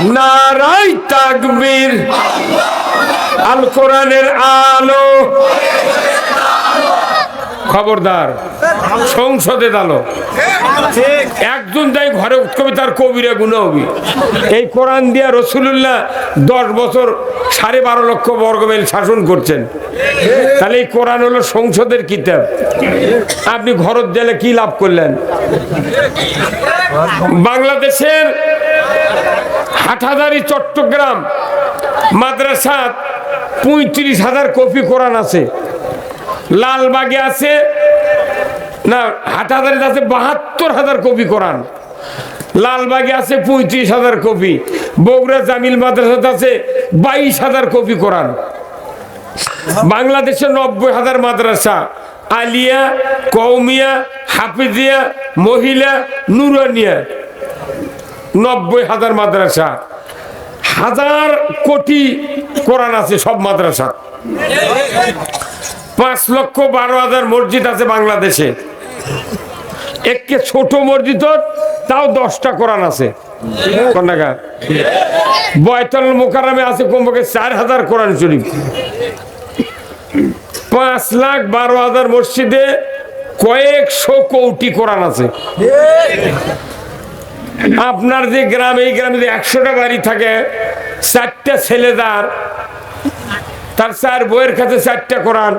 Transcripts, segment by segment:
নারাই তাকবীর। আল কোরআনের আলো। খবরদার, সংসদে দালো। একজন যাই ঘরে কবিতার কবিরা গুণা হবি। এই কোরআন দিয়া রসুল্লাহ দশ বছর সাড়ে বারো লক্ষ বর্গমেল শাসন করছেন। তাহলে এই কোরআন হলো সংসদের কিতাব। আপনি ঘরত দিলে কি লাভ করলেন? বাংলাদেশের হাটহাজারি, চট্টগ্রাম, মাদ্রাসা, পঁয়ত্রিশ হাজার কপি কোরআন আছে। লালবাগে আছে, না, হাটহাজারিতে আছে বাহাত্তর হাজার কপি কোরআন। লালবাগে আছে পঁয়ত্রিশ হাজার কপি। বগুড়া জামিল মাদ্রাসাতে আছে বাইশ হাজার কপি কোরআন। বাংলাদেশে নব্বই হাজার মাদ্রাসা। আলিয়া কৌমিয়া হাফিজিয়া, মহিলা, নুরানিয়া। নব্বই হাজার মাদ্রাসা। হাজার কোটি কোরআন আছে, সব মাদ্রাসা। পাঁচ লক্ষ বারো হাজার মসজিদ আছে বাংলাদেশে। একে ছোট মসজিদ তাও দশটা কোরআন আছে। কোন টাকা বয়তল মোকারামে আছে কমপক্ষে চার হাজার কোরআন শরীফ। পাঁচ লাখ বারো হাজার মসজিদে কয়েকশো কৌটি কোরআন আছে। আপনার যে গ্রাম, এই গ্রামে যে একশোটা বাড়ি থাকে, চারটা ছেলেদার তার চার বইয়ের কাছে চারটা কোরআন,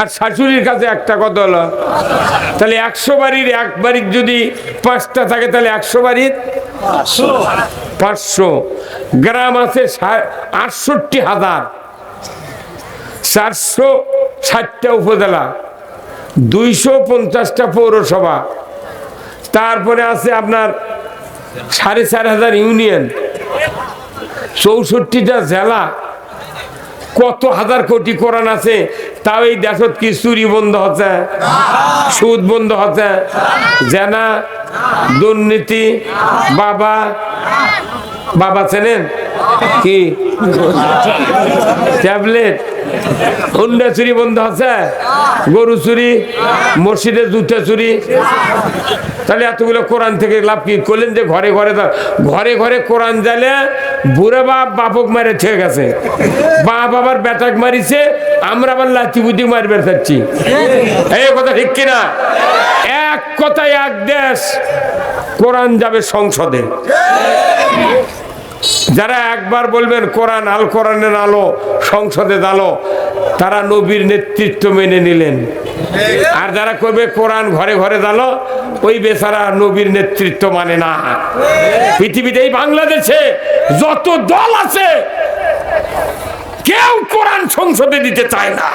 আর শাশুড়ির কাছে একটা কত হলো, তাহলে একশো বাড়ির এক বাড়ির যদি পাঁচটা থাকে, তাহলে একশো বাড়ির পাঁচশো। গ্রাম আছে আটষট্টি হাজার। চারশো ষাটটা উপজেলা, দুইশো পঞ্চাশটা পৌরসভা। তারপরে আছে আপনার সাড়ে চার হাজার ইউনিয়ন। চৌষট্টিটা জেলা। কত হাজার কোটি কোরআন আছে, তাও এই দেশত কি চুরি বন্ধ হচ্ছে, সুদ বন্ধ হচ্ছে, জেনা, দুর্নীতি, বাবা বাবা চেনেন কি? ট্যাবলেট। হুন্ডা চুরি বন্ধ আছে? গরু চুরি? মসজিদে জুতা চুরি? তাহলে এতগুলো কোরআন থেকে লাভ কি? করলেন যে ঘরে ঘরে। ঘরে ঘরে কোরআন জালে বুড়া বাপ, বাপক মারে ঠিক গেছে। বাপ আবার বেটাক মারিছে, আমরা আবার লাচি বুদ্ধি মারবে থাকছি এই কথা ঠিক কিনা? এক কথায় এক দেশ। কোরআন যাবে সংসদে। যারা একবার বলবেন, কোরআন আল কোরআনের আলো, সংসদে দালো, তারা নবীর নেতৃত্ব মেনে নিলেন। আর যারা করবে, কোরআন ঘরে ঘরে দালো, ওই বেচারা নবীর নেতৃত্ব মানে না। পৃথিবীতে এই বাংলাদেশে যত দল আছে, কেউ কোরআন সংসদে দিতে চায় না।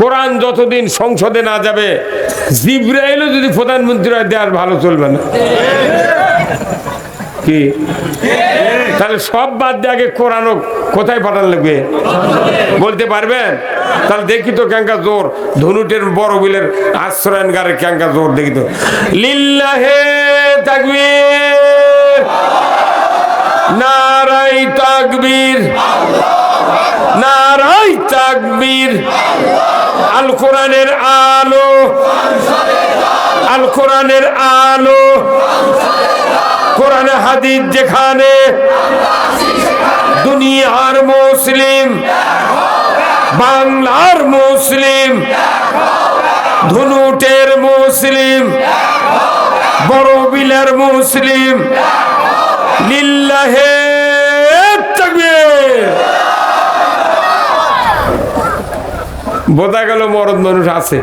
কোরআন যতদিন সংসদে না যাবে, জিব্রাইলও যদি প্রধানমন্ত্রী হয় দেওয়ার ভালো চলবে না। কি? তাহলে সব বাদ দিয়ে আগে কোরআনও কোথায় পাঠান লাগবে? বলতে পারবেন? তাহলে দেখি তো ক্যাঙ্কা জোর। ধনুটের বড় বিলের আশ্রয়ন গারে ক্যাঙ্কা জোর, দেখি তো। লিল্লাহে তাকবীর নারাই তাকবীর। নারাই তাকবীর। আল কোরআনের আলো। আল কোরআনের আলো। কোরআনে হাদিস যেখানে দুনিয়ার মুসলিম, বাংলার মুসলিম, ধুনুটের মুসলিম, বড় বিলের মুসলিম, লিল্লাহে তাকবীর বোঝা গেল মরদ মানুষ আছে।